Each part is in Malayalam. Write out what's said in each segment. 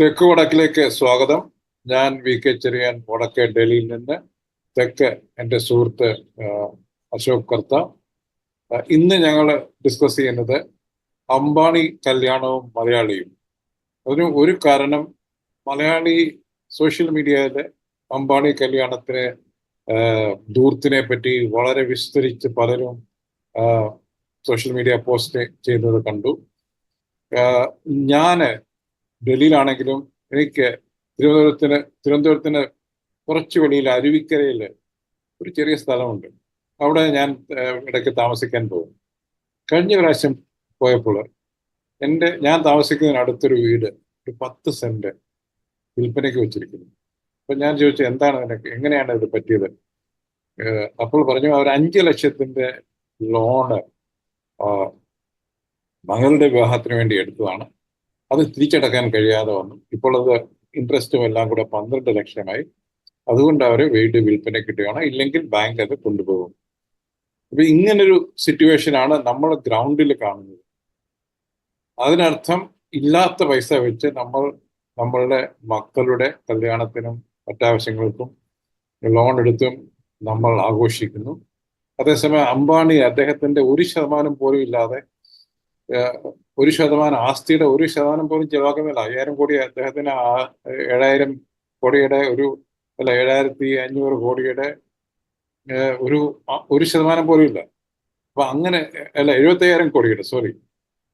തെക്ക് വടക്കിലേക്ക് സ്വാഗതം. ഞാൻ വി കെ ചെറിയാൻ വടക്കേ ഡൽഹിയിൽ നിന്ന്. തെക്ക് എന്റെ സുഹൃത്ത് അശോക് കർത്ത. ഇന്ന് ഞങ്ങൾ ഡിസ്കസ് ചെയ്യുന്നത് അംബാണി കല്യാണവും മലയാളിയും. അതിന് ഒരു കാരണം മലയാളി സോഷ്യൽ മീഡിയയിലെ അംബാണി കല്യാണത്തിന് ദൂർത്തിനെ പറ്റി വളരെ വിസ്തരിച്ച് പലരും സോഷ്യൽ മീഡിയ പോസ്റ്റ് ചെയ്യുന്നത് കണ്ടു. ഞാൻ ഡൽഹിയിലാണെങ്കിലും എനിക്ക് തിരുവനന്തപുരത്തിന് തിരുവനന്തപുരത്തിന് കുറച്ച് വെളിയിൽ അരുവിക്കരയിൽ ഒരു ചെറിയ സ്ഥലമുണ്ട്. അവിടെ ഞാൻ ഇടയ്ക്ക് താമസിക്കാൻ പോകും കഴിഞ്ഞ പ്രാവശ്യം പോയപ്പോൾ എന്റെ ഞാൻ താമസിക്കുന്നതിന് അടുത്തൊരു വീട് ഒരു പത്ത് സെന്റ് വിൽപ്പനയ്ക്ക് വെച്ചിരിക്കുന്നു. അപ്പൊ ഞാൻ ചോദിച്ചു എന്താണ് നിനക്ക് എങ്ങനെയാണ് ഇത് പറ്റിയത്? അപ്പോൾ പറഞ്ഞു അവർ അഞ്ച് ലക്ഷത്തിന്റെ ലോണ് മകളുടെ വിവാഹത്തിന് വേണ്ടി എടുത്തതാണ്. അത് തിരിച്ചടക്കാൻ കഴിയാതെ വന്നു. ഇപ്പോൾ അത് ഇൻട്രസ്റ്റും എല്ലാം കൂടെ പന്ത്രണ്ട് ലക്ഷമായി. അതുകൊണ്ട് അവർ വീട് വിൽപ്പന കിട്ടുകയാണ്. ഇല്ലെങ്കിൽ ബാങ്ക് അത് കൊണ്ടുപോകും. അപ്പൊ ഇങ്ങനൊരു സിറ്റുവേഷൻ ആണ് നമ്മൾ ഗ്രൗണ്ടിൽ കാണുന്നത്. അതിനർത്ഥം ഇല്ലാത്ത പൈസ വെച്ച് നമ്മൾ നമ്മളുടെ മക്കളുടെ കല്യാണത്തിനും മറ്റാവശ്യങ്ങൾക്കും ലോൺ എടുത്തും നമ്മൾ ആഘോഷിക്കുന്നു. അതേസമയം അംബാനി അദ്ദേഹത്തിന്റെ ഒരു ശതമാനം പോലും ഇല്ലാതെ ഒരു ശതമാനം ആസ്തിയുടെ ഒരു ശതമാനം പോലും ചെലവാക്കുന്നില്ല അയ്യായിരം കോടി അദ്ദേഹത്തിന് ഏഴായിരം കോടിയുടെ ഒരു അല്ല ഏഴായിരത്തി അഞ്ഞൂറ് കോടിയുടെ ഒരു ഒരു ശതമാനം പോലും ഇല്ല. അപ്പൊ അങ്ങനെ അല്ല എഴുപത്തയ്യായിരം കോടിയുടെ സോറി.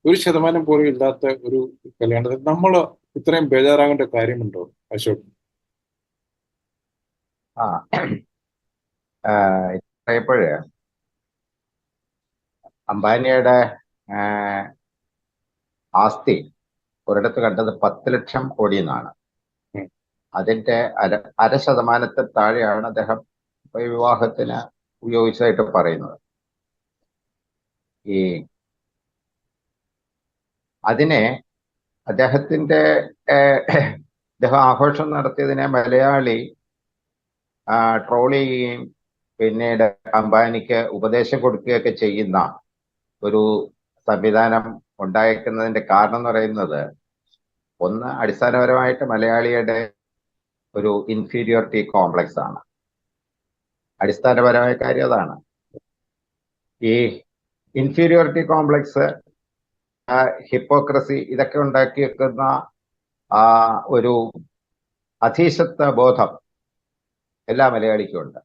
ഒരു ശതമാനം പോലും ഇല്ലാത്ത ഒരു കല്യാണത്തിൽ നമ്മൾ ഇത്രയും ബേജാറാകേണ്ട കാര്യമുണ്ടോ അശോക്? ആ ഇപ്പോഴേ അംബാനിയുടെ ആസ്തി ഒരിടത്ത് കണ്ടത് പത്ത് ലക്ഷം കോടി എന്നാണ് അതിന്റെ അര അര ശതമാനത്തിൽ താഴെയാണ് അദ്ദേഹം വിവാഹത്തിന് ഉപയോഗിച്ചതായിട്ട് പറയുന്നത്. ഈ അതിനെ അദ്ദേഹത്തിന്റെ അദ്ദേഹം ആഘോഷം നടത്തിയതിനെ മലയാളി ട്രോൾ ചെയ്യുകയും പിന്നീട് അംബാനിക്ക് ഉപദേശം കൊടുക്കുകയൊക്കെ ചെയ്യുന്ന ഒരു സംവിധാനം ഉണ്ടായിരിക്കുന്നതിന്റെ കാരണം എന്ന് പറയുന്നത് ഒന്ന് അടിസ്ഥാനപരമായിട്ട് മലയാളിയുടെ ഒരു ഇൻഫീരിയോറിറ്റി കോംപ്ലക്സ് ആണ്. അടിസ്ഥാനപരമായ കാര്യം അതാണ്. ഈ ഇൻഫീരിയോറിറ്റി കോംപ്ലക്സ് ഹിപ്പോക്രസി ഇതൊക്കെ ഉണ്ടാക്കി വെക്കുന്ന ആ ഒരു അധീശത്വ ബോധം എല്ലാ മലയാളിക്കും ഉണ്ട്.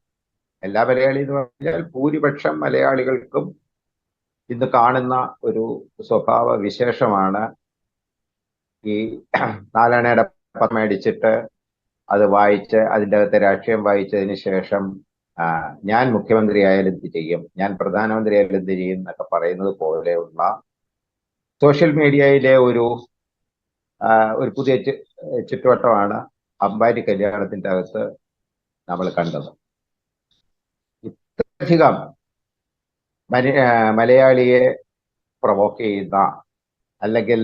എല്ലാ മലയാളി എന്ന് പറഞ്ഞാൽ ഭൂരിപക്ഷം മലയാളികൾക്കും ഇന്ന് കാണുന്ന ഒരു സ്വഭാവ വിശേഷമാണ്. ഈ നാലാണയുടെ പത്രം മേടിച്ചിട്ട് അത് വായിച്ച് അതിന്റെ അകത്തെ രാഷ്ട്രീയം വായിച്ചതിന് ശേഷം ഞാൻ മുഖ്യമന്ത്രി ആയാലും എന്ത് ചെയ്യും? ഞാൻ പ്രധാനമന്ത്രി ആയാലും എന്ത് ചെയ്യും എന്നൊക്കെ പറയുന്നത് പോലെയുള്ള സോഷ്യൽ മീഡിയയിലെ ഒരു ഒരു പുതിയ ചുറ്റുവട്ടമാണ് അംബാനി കല്യാണത്തിന്റെ അകത്ത് നമ്മൾ കണ്ടത്. ഇത്രയധികം മലയാളിയെ പ്രൊവോക്ക് ചെയ്യുന്ന അല്ലെങ്കിൽ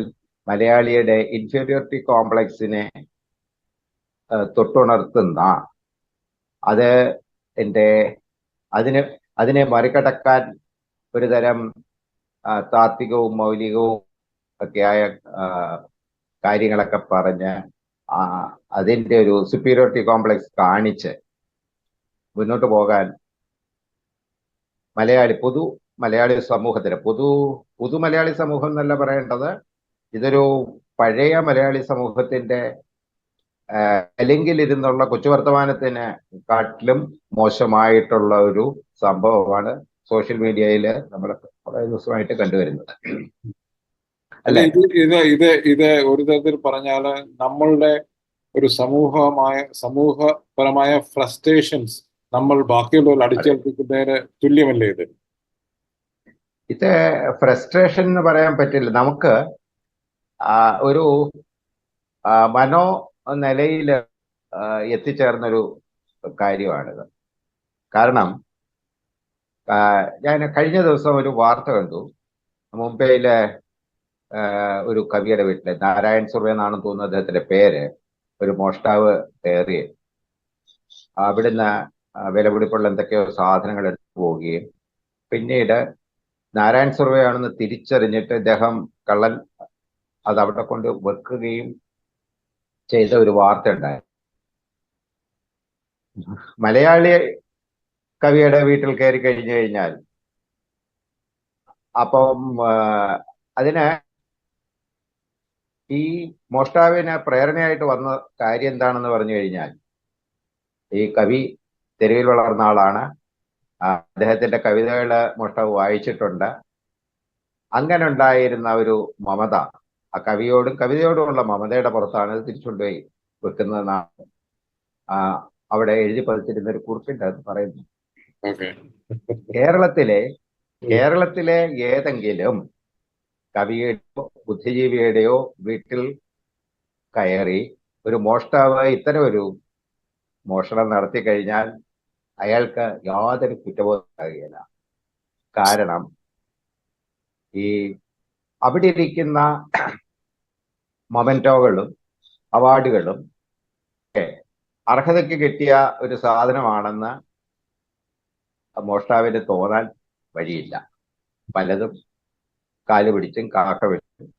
മലയാളിയുടെ ഇൻഫീരിയോറിറ്റി കോംപ്ലക്സിനെ തൊട്ടുണർത്തുന്ന അത് എന്റെ അതിന് അതിനെ മറികടക്കാൻ ഒരുതരം താത്വികവും മൗലികവും ഒക്കെയായ കാര്യങ്ങളൊക്കെ പറഞ്ഞ് അതിന്റെ ഒരു സുപ്പീരിയോറിറ്റി കോംപ്ലക്സ് കാണിച്ച് മുന്നോട്ട് പോകാൻ മലയാളി പൊതു മലയാളി സമൂഹത്തിന് പൊതു പൊതു മലയാളി സമൂഹം എന്നല്ല പറയേണ്ടത്. ഇതൊരു പഴയ മലയാളി സമൂഹത്തിന്റെ അല്ലെങ്കിൽ ഇരുന്നുള്ള കൊച്ചു വർത്തമാനത്തിന് കാട്ടിലും മോശമായിട്ടുള്ള ഒരു സംഭവമാണ് സോഷ്യൽ മീഡിയയിൽ നമ്മൾ കുറേ ദിവസമായിട്ട് കണ്ടുവരുന്നത്. അല്ല? ഇത് ഇത് ഇത് ഇത് ഒരു തരത്തിൽ പറഞ്ഞാൽ നമ്മളുടെ ഒരു സമൂഹമായ സമൂഹപരമായ ഫ്രസ്ട്രേഷൻസ് നമ്മൾ ബാക്കിയുള്ളവർ അടിച്ചേൽപ്പിക്കുന്നതിന് തുല്യമല്ലേ ഇത്? ഇത് ഫ്രസ്ട്രേഷൻ എന്ന് പറയാൻ പറ്റില്ല. നമുക്ക് ഒരു മനോ നിലയിൽ എത്തിച്ചേർന്നൊരു കാര്യമാണിത്. കാരണം ഞാൻ കഴിഞ്ഞ ദിവസം ഒരു വാർത്ത കണ്ടു. മുംബൈയിലെ ഒരു കവിയുടെ വീട്ടിലെ നാരായൺ സുർവേ എന്നാണെന്ന് തോന്നുന്നത് അദ്ദേഹത്തിന്റെ പേര്. ഒരു മോഷ്ടാവ് കയറി. അവിടുന്ന് വിലപിടിപ്പുള്ള എന്തൊക്കെയോ സാധനങ്ങൾ എടുത്തു പോവുകയും. പിന്നീട് നാരായൺ സുർവേ ആണെന്ന് തിരിച്ചറിഞ്ഞിട്ട് ഇദ്ദേഹം കള്ളൻ അത് അവിടെ കൊണ്ട് വെക്കുകയും ചെയ്ത ഒരു വാർത്ത ഉണ്ടായി. മലയാളി കവിയുടെ വീട്ടിൽ കയറി കഴിഞ്ഞു കഴിഞ്ഞാൽ അപ്പം അതിന് ഈ മോഷ്ടാവിന് പ്രേരണയായിട്ട് വന്ന കാര്യം എന്താണെന്ന് പറഞ്ഞു കഴിഞ്ഞാൽ ഈ കവി തെരുവിൽ വളർന്ന ആളാണ്. അദ്ദേഹത്തിന്റെ കവിതകൾ മുട്ട വായിച്ചിട്ടുണ്ട്. അങ്ങനെ ഉണ്ടായിരുന്ന ഒരു മമത ആ കവിയോടും കവിതയോടുമുള്ള മമതയുടെ പുറത്താണ് തിരിച്ചുകൊണ്ടുപോയി വെക്കുന്നതെന്നാണ് ആ, അവിടെ എഴുതി പതിച്ചിരുന്ന ഒരു കുറിപ്പിന്റെ അത് പറയുന്നു കേരളത്തിലെ കേരളത്തിലെ ഏതെങ്കിലും കവിയുടെയോ ബുദ്ധിജീവിയുടെയോ വീട്ടിൽ കയറി ഒരു മോഷ്ടാവ് ഇത്തരം ഒരു മോഷണം നടത്തി കഴിഞ്ഞാൽ അയാൾക്ക് യാതൊരു കുറ്റബോധം ഉണ്ടാകുകയില്ല കാരണം ഈ അവിടെ ഇരിക്കുന്ന മൊമെന്റോകളും അവാർഡുകളും അർഹതയ്ക്ക് കിട്ടിയ ഒരു സാധനമാണെന്ന് മോഷ്ടാവിന് തോന്നാൻ വഴിയില്ല. പലതും കാൽ പിടിച്ചും കാക്ക പിടിച്ചും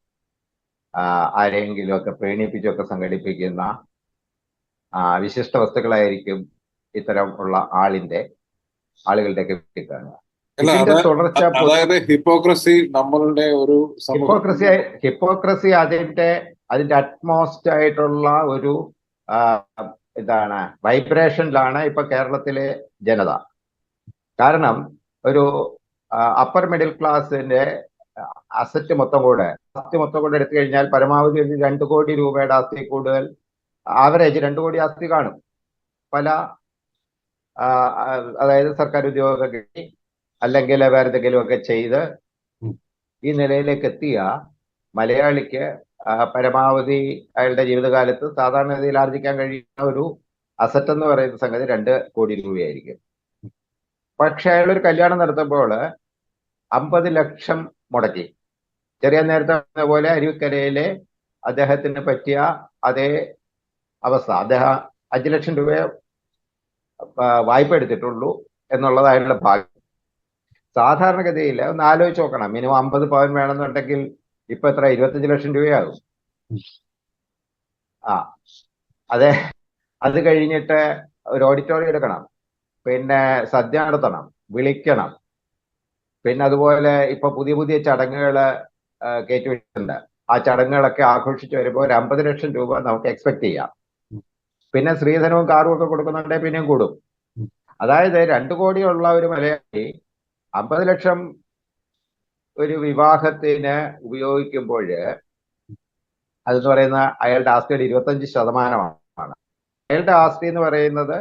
ആരെങ്കിലുമൊക്കെ പ്രീണിപ്പിച്ചൊക്കെ സംഘടിപ്പിക്കുന്ന വിശിഷ്ട വസ്തുക്കളായിരിക്കും ഇത്തരം ഉള്ള ആളിന്റെ ഇതിന്റെ അത് തുടർച്ച അതായത് ഹിപ്പോക്രസി നമ്മളുടെ ഒരു ഹിപ്പോക്രസി ഹിപ്പോക്രസി അതിന്റെ അതിന്റെ അറ്റ്മോസ്റ്റ് ആയിട്ടുള്ള ഒരു ഇതാണ് വൈബ്രേഷനിലാണ് ഇപ്പൊ കേരളത്തിലെ ജനത. കാരണം ഒരു അപ്പർ മിഡിൽ ക്ലാസിന്റെ അസറ്റ് മൊത്തം കൂടെ അസറ്റ് മൊത്തം കൂടെ എടുത്തു കഴിഞ്ഞാൽ പരമാവധി ഒരു രണ്ട് കോടി രൂപയുടെ ആസ്തി കൂടുതൽ ആവറേജ് രണ്ടു കോടി ആസ്തി കാണും. പല അതായത് സർക്കാർ ഉദ്യോഗമൊക്കെ കിട്ടി അല്ലെങ്കിൽ വേറെ എന്തെങ്കിലുമൊക്കെ ചെയ്ത് ഈ നിലയിലേക്ക് എത്തിയ മലയാളിക്ക് പരമാവധി അയാളുടെ ജീവിതകാലത്ത് സാധാരണഗതിയിൽ ആർജിക്കാൻ കഴിയുന്ന ഒരു അസറ്റ് എന്ന് പറയുന്ന സംഗതി രണ്ട് കോടി രൂപയായിരിക്കും. പക്ഷെ അയാൾ ഒരു കല്യാണം നടത്തുമ്പോൾ അമ്പത് ലക്ഷം മുടക്കി. ചെറിയ നേരത്തെ പോലെ അരുവിക്കരയിലെ അദ്ദേഹത്തിന് പറ്റിയ അതേ അവസ്ഥ. അദ്ദേഹം അഞ്ചു ലക്ഷം രൂപയെ വായ്പ എടുത്തിട്ടുള്ളൂ എന്നുള്ളതായിട്ടുള്ള ഭാഗ്യം. സാധാരണഗതിയിൽ ഒന്ന് ആലോചിച്ച് നോക്കണം. മിനിമം അമ്പത് പവൻ വേണമെന്നുണ്ടെങ്കിൽ ഇപ്പൊ എത്ര? ഇരുപത്തഞ്ച് ലക്ഷം രൂപയാകും. ആ അതെ. അത് കഴിഞ്ഞിട്ട് ഒരു ഓഡിറ്റോറിയം എടുക്കണം. പിന്നെ സദ്യ നടത്തണം. വിളിക്കണം. പിന്നെ അതുപോലെ ഇപ്പൊ പുതിയ പുതിയ ചടങ്ങുകൾ കയറ്റിവിട്ടിട്ടുണ്ട് ആ ചടങ്ങുകളൊക്കെ ആഘോഷിച്ച് വരുമ്പോൾ ഒരു അമ്പത് ലക്ഷം രൂപ നമുക്ക് എക്സ്പെക്ട് ചെയ്യാം. പിന്നെ സ്ത്രീധനവും കാറും ഒക്കെ കൊടുക്കുന്നുണ്ടെങ്കിൽ പിന്നെയും കൂടും. അതായത് രണ്ടു കോടിയുള്ള ഒരു മലയാളി അമ്പത് ലക്ഷം ഒരു വിവാഹത്തിന് ഉപയോഗിക്കുമ്പോൾ അതെന്ന് പറയുന്ന അയാളുടെ ആസ്തിയുടെ ഇരുപത്തഞ്ച് ശതമാനമാണ്. അയാളുടെ ആസ്തി എന്ന് പറയുന്നത്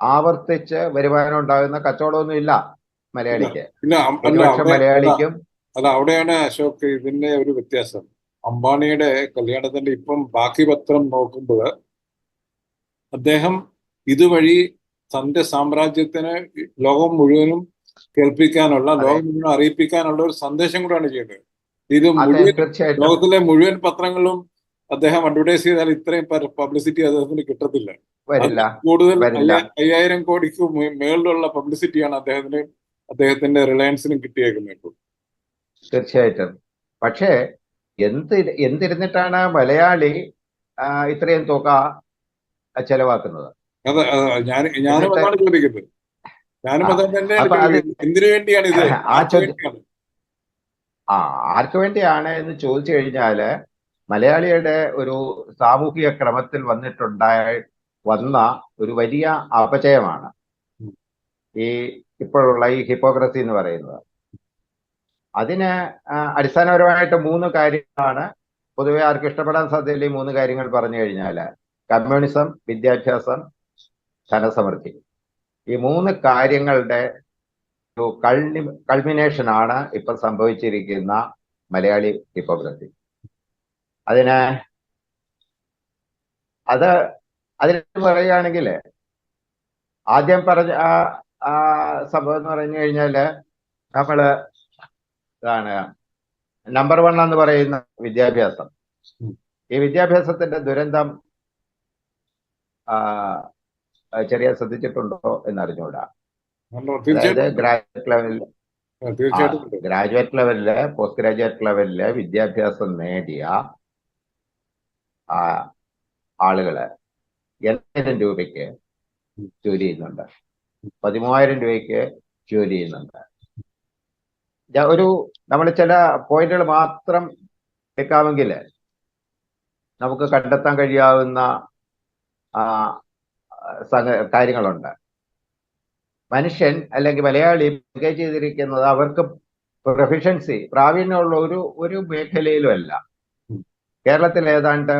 ആവർത്തിച്ച് വരുമാനം ഉണ്ടാകുന്ന കച്ചവടമൊന്നും ഇല്ല മലയാളിക്ക്. മലയാളിക്കും അല്ല അവിടെയാണ് അശോക് ഇതിന്റെ ഒരു വ്യത്യാസം. അംബാനിയുടെ കല്യാണത്തിന്റെ ഇപ്പം ബാക്കി പത്രം നോക്കുമ്പോൾ അദ്ദേഹം ഇതുവഴി തന്റെ സാമ്രാജ്യത്തിന് ലോകം മുഴുവനും കേൾപ്പിക്കാനുള്ള. ലോകം മുഴുവൻ അറിയിപ്പിക്കാനുള്ള ഒരു സന്ദേശം കൂടാണ് ചെയ്യേണ്ടത് ഇത് മുഴുവൻ ലോകത്തിലെ മുഴുവൻ പത്രങ്ങളും അദ്ദേഹം അഡ്വർടൈസ് ചെയ്താൽ ഇത്രയും പബ്ലിസിറ്റി അദ്ദേഹത്തിന് കിട്ടത്തില്ല. കൂടുതൽ അയ്യായിരം കോടിക്ക് മേളിലുള്ള പബ്ലിസിറ്റിയാണ് അദ്ദേഹത്തിന് അദ്ദേഹത്തിന്റെ റിലയൻസിനും കിട്ടിയേക്കുന്നത് ഇപ്പോൾ. തീർച്ചയായിട്ടും. പക്ഷേ എന്ത് എന്തിരുന്നിട്ടാണ് മലയാളി ഇത്രയും തുക ചെലവാക്കുന്നത്. ആ, ആർക്ക് വേണ്ടിയാണ്? എന്ന് ചോദിച്ചു കഴിഞ്ഞാൽ മലയാളിയുടെ ഒരു സാമൂഹിക ക്രമത്തിൽ വന്നിട്ടുണ്ടായ വന്ന ഒരു വലിയ അപചയമാണ്. ഈ ഇപ്പോഴുള്ള ഈ ഹിപ്പോക്രസി എന്ന് പറയുന്നത്. അതിന് അടിസ്ഥാനപരമായിട്ട് മൂന്ന് കാര്യങ്ങളാണ്. പൊതുവെ ആർക്കും ഇഷ്ടപ്പെടാൻ സാധ്യതയില്ല ഈ മൂന്ന് കാര്യങ്ങൾ പറഞ്ഞു കഴിഞ്ഞാൽ. കമ്മ്യൂണിസം വിദ്യാഭ്യാസം ധനസമൃദ്ധി. ഈ മൂന്ന് കാര്യങ്ങളുടെ കൾമിനേഷൻ ആണ് ഇപ്പൊ സംഭവിച്ചിരിക്കുന്ന മലയാളി ഡിപ്പോഗ്രഫി അതിന് അത് അതിന് പറയുകയാണെങ്കിൽ ആദ്യം പറഞ്ഞ സംഭവം എന്ന് പറഞ്ഞു കഴിഞ്ഞാൽ നമ്മൾ ഇതാണ് നമ്പർ വൺ എന്ന് പറയുന്ന വിദ്യാഭ്യാസം. ഈ വിദ്യാഭ്യാസത്തിന്റെ ദുരന്തം ചെറിയ ശ്രദ്ധിച്ചിട്ടുണ്ടോ എന്ന് അറിഞ്ഞുകൂടാ നല്ല- അതായത് ഗ്രാജുവേറ്റ് ലെവലിൽ. ഗ്രാജുവേറ്റ് ലെവലിൽ പോസ്റ്റ് ഗ്രാജുവേറ്റ് ലെവലിൽ വിദ്യാഭ്യാസം നേടിയ ആ, ആളുകൾ എണ്ണായിരം രൂപയ്ക്ക് ജോലി ചെയ്യുന്നുണ്ട്. പതിമൂവായിരം രൂപയ്ക്ക് ജോലി ചെയ്യുന്നുണ്ട്. ഒരു നമ്മൾ ചില പോയിന്റുകൾ മാത്രം എടുക്കാമെങ്കിൽ നമുക്ക് കണ്ടെത്താൻ കഴിയാവുന്ന കാര്യങ്ങളുണ്ട്. മനുഷ്യൻ അല്ലെങ്കിൽ മലയാളി മികവ് ചെയ്തിരിക്കുന്നത് അവർക്ക് പ്രൊഫിഷ്യൻസി പ്രാവീണ്യമുള്ള ഒരു ഒരു മേഖലയിലും അല്ല കേരളത്തിൽ ഏതാണ്ട്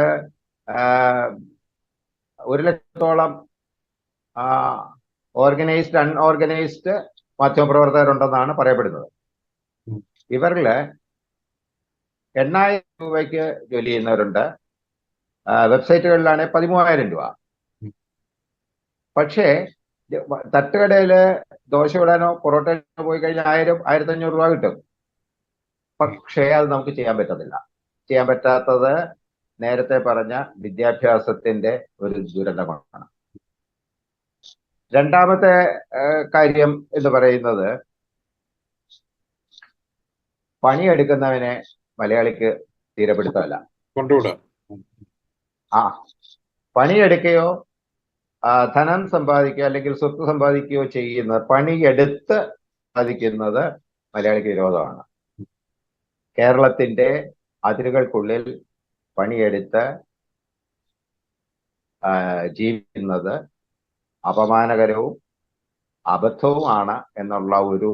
ഒരു ലക്ഷത്തോളം ഓർഗനൈസ്ഡ് അൺഓർഗനൈസ്ഡ് മാധ്യമപ്രവർത്തകരുണ്ടെന്നാണ് പറയപ്പെടുന്നത്. ഇവരിൽ എണ്ണായിരം രൂപയ്ക്ക് ജോലി ചെയ്യുന്നവരുണ്ട്. വെബ്സൈറ്റുകളിലാണെങ്കിൽ പതിമൂവായിരം രൂപ. പക്ഷേ തട്ടുകടയിൽ ദോശ ഇടാനോ പൊറോട്ട പോയി കഴിഞ്ഞാൽ ആയിരം ആയിരത്തി അഞ്ഞൂറ് രൂപ കിട്ടും. പക്ഷേ അത് നമുക്ക് ചെയ്യാൻ പറ്റത്തില്ല. ചെയ്യാൻ പറ്റാത്തത് നേരത്തെ പറഞ്ഞ വിദ്യാഭ്യാസത്തിന്റെ ഒരു ദുരന്തമാണ്. രണ്ടാമത്തെ കാര്യം എന്ന് പറയുന്നത് പണിയെടുക്കുന്നവനെ മലയാളിക്ക് തീരെ പിടുത്തമല്ല കൊണ്ടുവിടാം. ആ പണിയെടുക്കുകയോ ആ, ധനം സമ്പാദിക്കുക അല്ലെങ്കിൽ സ്വത്ത് സമ്പാദിക്കുകയോ ചെയ്യുന്ന പണിയെടുത്ത് സാധിക്കുന്നത് മലയാളിക്ക് വിരോധമാണ്. കേരളത്തിന്റെ അതിരുകൾക്കുള്ളിൽ പണിയെടുത്ത് ജീവിക്കുന്നത് അപമാനകരവും അബദ്ധവുമാണ് എന്നുള്ള ഒരു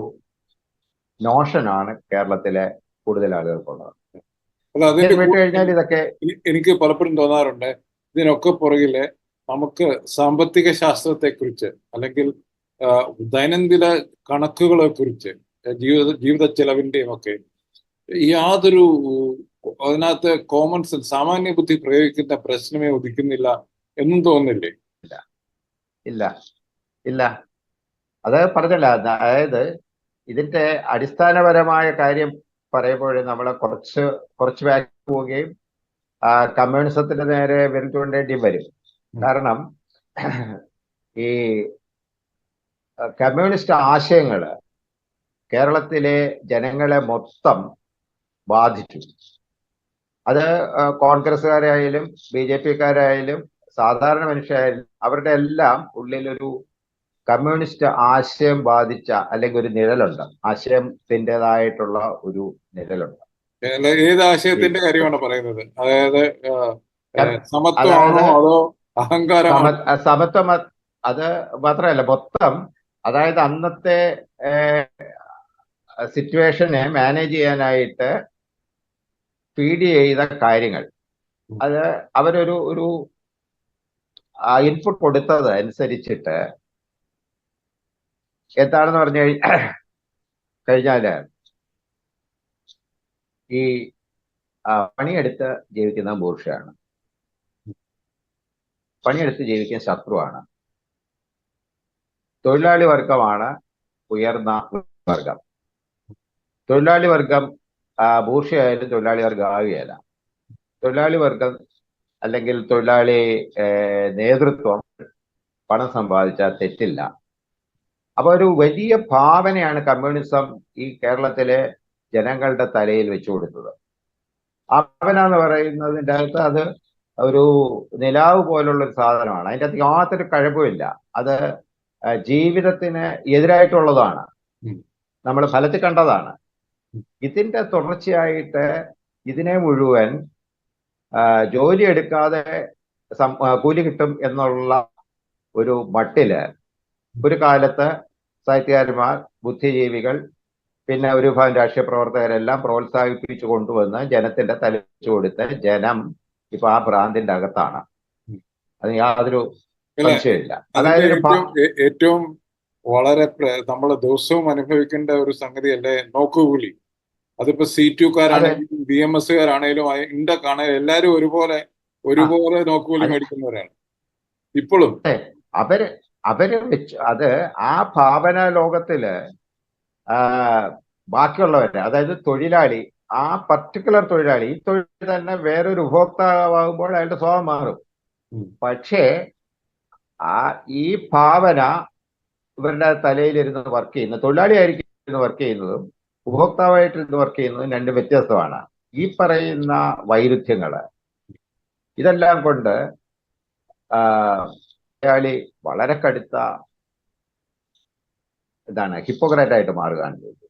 നോഷനാണ് കേരളത്തിലെ കൂടുതൽ ആളുകൾക്കുള്ളത്. അല്ല അതിന്റെ ഇത് കഴിഞ്ഞാൽ ഇതൊക്കെ എനിക്ക് പലപ്പോഴും തോന്നാറുണ്ട് ഇതിനൊക്കെ പുറകിൽ നമുക്ക് സാമ്പത്തിക ശാസ്ത്രത്തെക്കുറിച്ച് അല്ലെങ്കിൽ ദൈനംദിന കണക്കുകളെ കുറിച്ച് ജീവിത ജീവിത ചെലവിന്റെയും ഒക്കെ യാതൊരു അതിനകത്ത് കോമൺ സെൻസ് സാമാന്യ ബുദ്ധി പ്രയോഗിക്കുന്ന പ്രശ്നമേ ഉദിക്കുന്നില്ല എന്നും തോന്നില്ലേ? ഇല്ല. ഇല്ല. ഇല്ല. അത് പറഞ്ഞല്ല അതായത് ഇതിന്റെ അടിസ്ഥാനപരമായ കാര്യം പറയുമ്പോൾ നമ്മൾ കുറച്ച് കുറച്ച് ബാക്ക് പോവുകയും കമ്മ്യൂണിസത്തിന്റെ കമ്മ്യൂണിസത്തിന് നേരെ വിരൽ ചൂണ്ടേണ്ടിയും വരും. കാരണം ഈ കമ്മ്യൂണിസ്റ്റ് ആശയങ്ങൾ കേരളത്തിലെ ജനങ്ങളെ മൊത്തം ബാധിച്ചു. അത് കോൺഗ്രസ്സുകാരായാലും ബി ജെ പിക്കാരായാലും സാധാരണ മനുഷ്യരായാലും അവരുടെ എല്ലാം ഉള്ളിലൊരു കമ്മ്യൂണിസ്റ്റ് ആശയം ബാധിച്ച അല്ലെങ്കിൽ ഒരു നിഴലുണ്ട്. ആശയത്തിന്റെതായിട്ടുള്ള ഒരു നിഴലുണ്ട്. ഏത് ആശയത്തിന്റെ കാര്യമാണ് പറയുന്നത്? അതായത് സമത്വമാണോ അതോ അഹങ്കാരമാണോ. സമ സമത്വം അത് മാത്രമല്ല മൊത്തം അതായത് അന്നത്തെ സിറ്റുവേഷനെ മാനേജ് ചെയ്യാനായിട്ട് ഫീഡ് ചെയ്ത കാര്യങ്ങൾ. അത് അവരൊരു ഒരു ഇൻപുട്ട് കൊടുത്തത് അനുസരിച്ചിട്ട് എന്താണെന്ന് പറഞ്ഞു കഴിഞ്ഞ കഴിഞ്ഞാൽ ഈ പണിയെടുത്ത് ജീവിക്കുന്ന മൂർഷയാണ് പണിയെടുത്ത് ജീവിക്കുന്ന ശത്രുവാണ്. തൊഴിലാളി വർഗമാണ് ഉയർന്ന വർഗം. തൊഴിലാളി വർഗം ഭൂഷയായാലും തൊഴിലാളി വർഗം ആവുകയല്ല തൊഴിലാളി വർഗം അല്ലെങ്കിൽ തൊഴിലാളി നേതൃത്വം പണം സമ്പാദിച്ചാൽ തെറ്റില്ല. അപ്പൊ ഒരു വലിയ ഭാവനയാണ് കമ്മ്യൂണിസം ഈ കേരളത്തിലെ ജനങ്ങളുടെ തലയിൽ വെച്ചു കൊടുത്തത് ഭാവന എന്ന് പറയുന്നതിന്റെ അകത്ത് അത് ഒരു നിലാവ് പോലുള്ള ഒരു സാധനമാണ്. അതിന്റെ അകത്ത് യാതൊരു കഴമ്പുമില്ല അത് ജീവിതത്തിന് എതിരായിട്ടുള്ളതാണ്. നമ്മൾ ഫലത്തിൽ കണ്ടതാണ്. ഇതിന്റെ തുടർച്ചയായിട്ട് ഇതിനെ മുഴുവൻ ജോലി എടുക്കാതെ കൂലി കിട്ടും എന്നുള്ള ഒരു മട്ടിൽ ഒരു കാലത്ത് സാഹിത്യകാരന്മാർ ബുദ്ധിജീവികൾ പിന്നെ ഒരു വിഭാഗം രാഷ്ട്രീയ പ്രവർത്തകരെല്ലാം പ്രോത്സാഹിപ്പിച്ചു കൊണ്ടുവന്ന് ജനത്തിന്റെ തലച്ചു കൊടുത്ത് ജനം ഇപ്പൊ ആ ഭ്രാന്തിന്റെ അകത്താണ്. അതിന് യാതൊരു സംശയമില്ല അതായത് ഏറ്റവും വളരെ നമ്മൾ ദിവസവും അനുഭവിക്കേണ്ട ഒരു സംഗതിയല്ലേ നോക്കുകൂലി. അതിപ്പോ സി ടുക്കാരാണെങ്കിലും ബി എം എസ്സുകാരാണേലും കാണാൻ എല്ലാരും ഒരുപോലെ ഒരുപോലെ നോക്കുകൂലി മേടിക്കുന്നവരാണ്. ഇപ്പോഴും. അവർ അവർ വെച്ച് അത് ആ ഭാവന ലോകത്തിൽ ബാക്കിയുള്ളവര് അതായത് തൊഴിലാളി ആ പർട്ടിക്കുലർ തൊഴിലാളി ഈ തൊഴിൽ തന്നെ വേറൊരു ഉപഭോക്താവാകുമ്പോൾ അയാളുടെ സ്വഭാവം മാറും. പക്ഷേ ആ ഈ ഭാവന ഇവരുടെ തലയിലിരുന്ന് വർക്ക് ചെയ്യുന്ന. തൊഴിലാളി ആയിരിക്കും ഇരുന്ന് വർക്ക് ചെയ്യുന്നതും ഉപഭോക്താവായിട്ടിരുന്ന് വർക്ക് ചെയ്യുന്നതും രണ്ട് വ്യത്യസ്തമാണ്. ഈ പറയുന്ന വൈരുദ്ധ്യങ്ങൾ ഇതെല്ലാം കൊണ്ട് മലയാളി വളരെ കടുത്ത ഇതാണ് ഹിപ്പോക്രാറ്റ് ആയിട്ട് മാറുകയാണ് ചെയ്തത്.